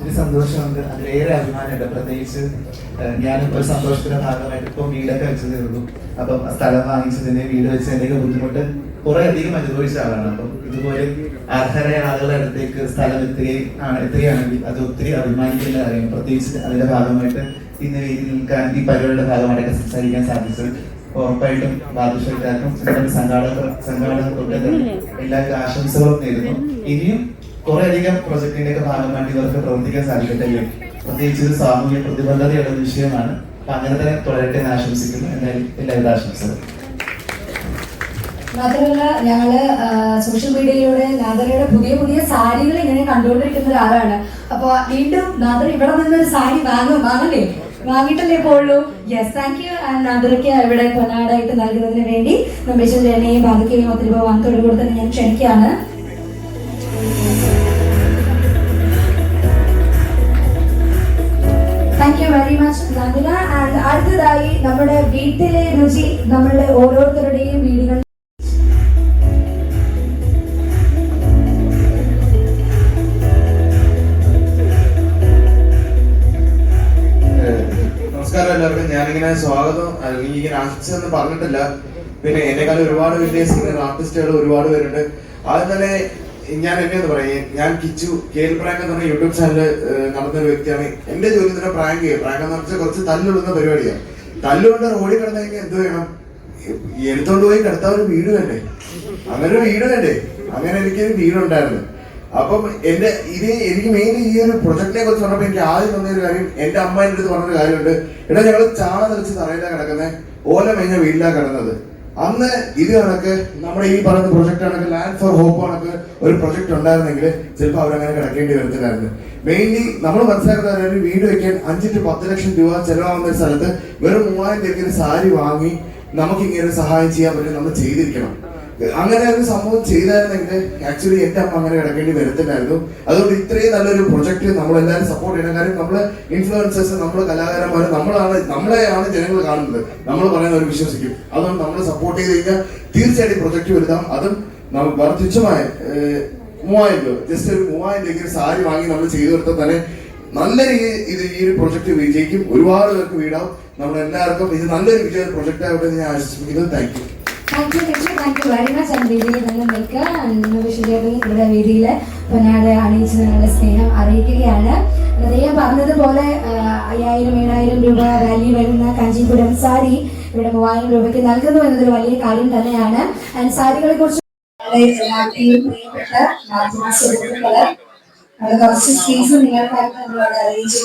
ഒത്തിരി സന്തോഷമുണ്ട്. അതിലേറെ അഭിമാനമുണ്ട്. പ്രത്യേകിച്ച് ഞാനിപ്പോൾ ഞാനും ഒരു സന്തോഷത്തിന്റെ ഭാഗമായിട്ട് ഇപ്പം വീടൊക്കെ വെച്ചതേ ഉള്ളൂ. അപ്പം സ്ഥലം വാങ്ങിച്ചതിന്റെ വീട് വെച്ചതിന്റെ ബുദ്ധിമുട്ട് കുറെ അധികം അനുഭവിച്ച ആളാണ്. അപ്പം ഇതുപോലെ അർഹരായ ആളുകളുടെ അടുത്തേക്ക് സ്ഥലം എത്തുകയും എത്തുകയാണെങ്കിൽ അത് ഒത്തിരി അഭിമാനിക്കുന്ന കാര്യമാണ്. പ്രത്യേകിച്ച് അതിന്റെ ഭാഗമായിട്ട് ഇന്ന് നിൽക്കാൻ ഈ പരിപാടിയുടെ ഭാഗമായിട്ടൊക്കെ സംസാരിക്കാൻ സാധിച്ചത് ഉറപ്പായിട്ടും ബാദുഷക്കാർക്കും സംഘാടക സംഘാടകർ സംഘാടകർക്കൊക്കെ തന്നെ എല്ലാവർക്കും ആശംസകളും നേരുന്നു. ഇനിയും കുറെ അധികം പ്രൊജക്ടിന്റെ ഒക്കെ ഭാഗമായിട്ട് ഇവർക്ക് പ്രവർത്തിക്കാൻ സാധിക്കട്ടെ? പ്രത്യേകിച്ച് ഇത് സാമൂഹ്യ പ്രതിബദ്ധതയുള്ള ഒരു വിഷയമാണ് അങ്ങനെ തന്നെ തുടരട്ടെ എന്ന് ആശംസിക്കുന്നു. എന്തായാലും എല്ലാവിധ ആശംസകളും. മാത്രമല്ല ഞങ്ങൾ സോഷ്യൽ മീഡിയയിലൂടെ നാദറയുടെ പുതിയ പുതിയ സാരികൾ ഇങ്ങനെ കണ്ടുകൊണ്ടിരിക്കുന്ന ഒരാളാണ്. അപ്പൊ വീണ്ടും നാദർ ഇവിടെ നിന്ന് ഒരു സാരി വാങ്ങും. വാങ്ങല്ലേ വാങ്ങിയിട്ടല്ലേ പോയുള്ളൂ യെസ് താങ്ക് യു നാദറയ്ക്ക് ഇവിടെ പൊന്നാടായിട്ട് നൽകുന്നതിന് വേണ്ടി നമ്മേശ്വര ജനയും ബാധിക്കുകയും ഒത്തിരി വന്നതോട് കൂടി തന്നെ ഞാൻ ക്ഷണിക്കുകയാണ്. മച്ച് നന്ദിന ആൻഡ് അടുത്തതായി നമ്മുടെ വീട്ടിലെ രുചി നമ്മളുടെ ഓരോരുത്തരുടെയും വീടുകളിൽ നമസ്കാരം എല്ലാവർക്കും. ഞാനിങ്ങനെ സ്വാഗതം അല്ലെങ്കിൽ ഇങ്ങനെ ആശിച്ചെന്ന് പറഞ്ഞിട്ടില്ല. പിന്നെ എന്നെക്കാളും ഒരുപാട് വലിയ സിംഗർ ആർട്ടിസ്റ്റുകൾ ഒരുപാട് പേരുണ്ട്. ആദ്യം തന്നെ ഞാൻ എന്നെ പറയും. ഞാൻ കിച്ചു കേൽ പ്രാങ്ക് എന്ന് പറഞ്ഞ യൂട്യൂബ് ചാനൽ നടന്ന ഒരു വ്യക്തിയാണ്. എന്റെ ജോലി തന്നെ പ്രാങ്ക് പ്രാങ്ക് എന്ന് പറഞ്ഞാൽ കുറച്ച് തല്ലുള്ള പരിപാടിയാണ്. തല്ലുകൊണ്ട് റോഡിൽ കിടന്നു കഴിഞ്ഞാൽ എന്ത് വേണം? എടുത്തോണ്ട് പോയി കിടത്താൻ ഒരു വീട് വേണ്ടേ? അങ്ങനെ ഒരു വീട് വേണ്ടേ? അങ്ങനെ എനിക്കൊരു വീടുണ്ടായിരുന്നു അപ്പം എന്റെ ഇത് എനിക്ക് മെയിൻ ഈ ഒരു പ്രൊജക്ടിനെ കുറിച്ച് പറഞ്ഞപ്പോൾ എനിക്ക് ആദ്യം തോന്നിയ ഒരു കാര്യം എന്റെ അമ്മ എന്റെ അടുത്ത് പറഞ്ഞൊരു കാര്യമുണ്ട്. എടാ ഞങ്ങൾ ചാണ തെളിച്ച് തറയിലാണ് കിടക്കുന്നത് ഓല മേഞ്ഞ വീട്ടിലാണ് കിടന്നത്. അന്ന് ഇത് കണക്ക് നമ്മുടെ ഈ പറയുന്ന പ്രൊജക്ട് കണക്ക് ലാൻഡ് ഫോർ ഹോപ്പ് കണക്ക് ഒരു പ്രൊജക്ട് ഉണ്ടായിരുന്നെങ്കിൽ ചിലപ്പോൾ അവരങ്ങനെ കിടക്കേണ്ടി വരത്തില്ലായിരുന്നു മെയിൻലി നമ്മൾ മനസ്സിലാക്കുന്ന ഒരു വീട് വെക്കാൻ അഞ്ച് ടു പത്ത് ലക്ഷം രൂപ ചെലവാകുന്ന സ്ഥലത്ത് വെറും മൂവായിരം രൂപയ്ക്ക് ഒരു സാരി വാങ്ങി നമുക്ക് ഇങ്ങനെ സഹായം ചെയ്യാൻ പറ്റും നമ്മൾ ചെയ്തിരിക്കണം. അങ്ങനെ ഒരു സംഭവം ചെയ്തായിരുന്നെങ്കിൽ ആക്ച്വലി എന്റെ അമ്മ അങ്ങനെ കിടക്കേണ്ടി വരത്തില്ലായിരുന്നു. അതുകൊണ്ട് ഇത്രയും നല്ലൊരു പ്രൊജക്ട് നമ്മളെല്ലാവരും സപ്പോർട്ട് ചെയ്യണം. കാര്യം നമ്മൾ ഇൻഫ്ലുവൻസേഴ്സ് നമ്മൾ കലാകാരന്മാർ നമ്മളാണ് നമ്മളെയാണ് ജനങ്ങൾ കാണുന്നത്. നമ്മൾ പറയുന്നവർ വിശ്വസിക്കും. അതുകൊണ്ട് നമ്മൾ സപ്പോർട്ട് ചെയ്ത് കഴിഞ്ഞാൽ തീർച്ചയായിട്ടും പ്രൊജക്ട് വരുത്താം. അതും ഏഹ്, മൂവായിരം രൂപ. ജസ്റ്റ് ഒരു മൂവായിരം രൂപയ്ക്ക് ഒരു സാരി വാങ്ങി നമ്മൾ ചെയ്തു കൊടുത്താൽ തന്നെ നല്ല രീതിയിൽ ഇത് ഈ ഒരു പ്രൊജക്ട് വിജയിക്കും. ഒരുപാട് പേർക്ക് വീടാവും. നമ്മളെല്ലാവർക്കും ഇത് നല്ലൊരു വിജയ പ്രൊജക്ട് ആവട്ടെ ഞാൻ ആശംസിക്കുന്നു. Thank you. Thank you teacher thank you very much എന്റെ വേദിയിൽ നിങ്ങൾ നിൽക്കുക വിഷയത്തിൽ ഇവിടെ വേദിയിൽ പൊന്നാട് അണിയിച്ച് നിങ്ങളുടെ സ്നേഹം അറിയിക്കുകയാണ്. അദ്ദേഹം പറഞ്ഞതുപോലെ അയ്യായിരം ഏഴായിരം രൂപ വാല്യൂ വരുന്ന കാഞ്ചീപുരം സാരി ഇവിടെ മൂവായിരം രൂപയ്ക്ക് നൽകുന്നു എന്നതൊരു വലിയ കാര്യം തന്നെയാണ്. ആൻഡ് സാരികളെ കുറിച്ച് എല്ലാവരുടെയും പ്രിയപ്പെട്ട സുഹൃത്തുക്കൾ കുറച്ച് സ്പേസ് നിങ്ങൾക്കായിട്ട് നമ്മളോട് അറേഞ്ച്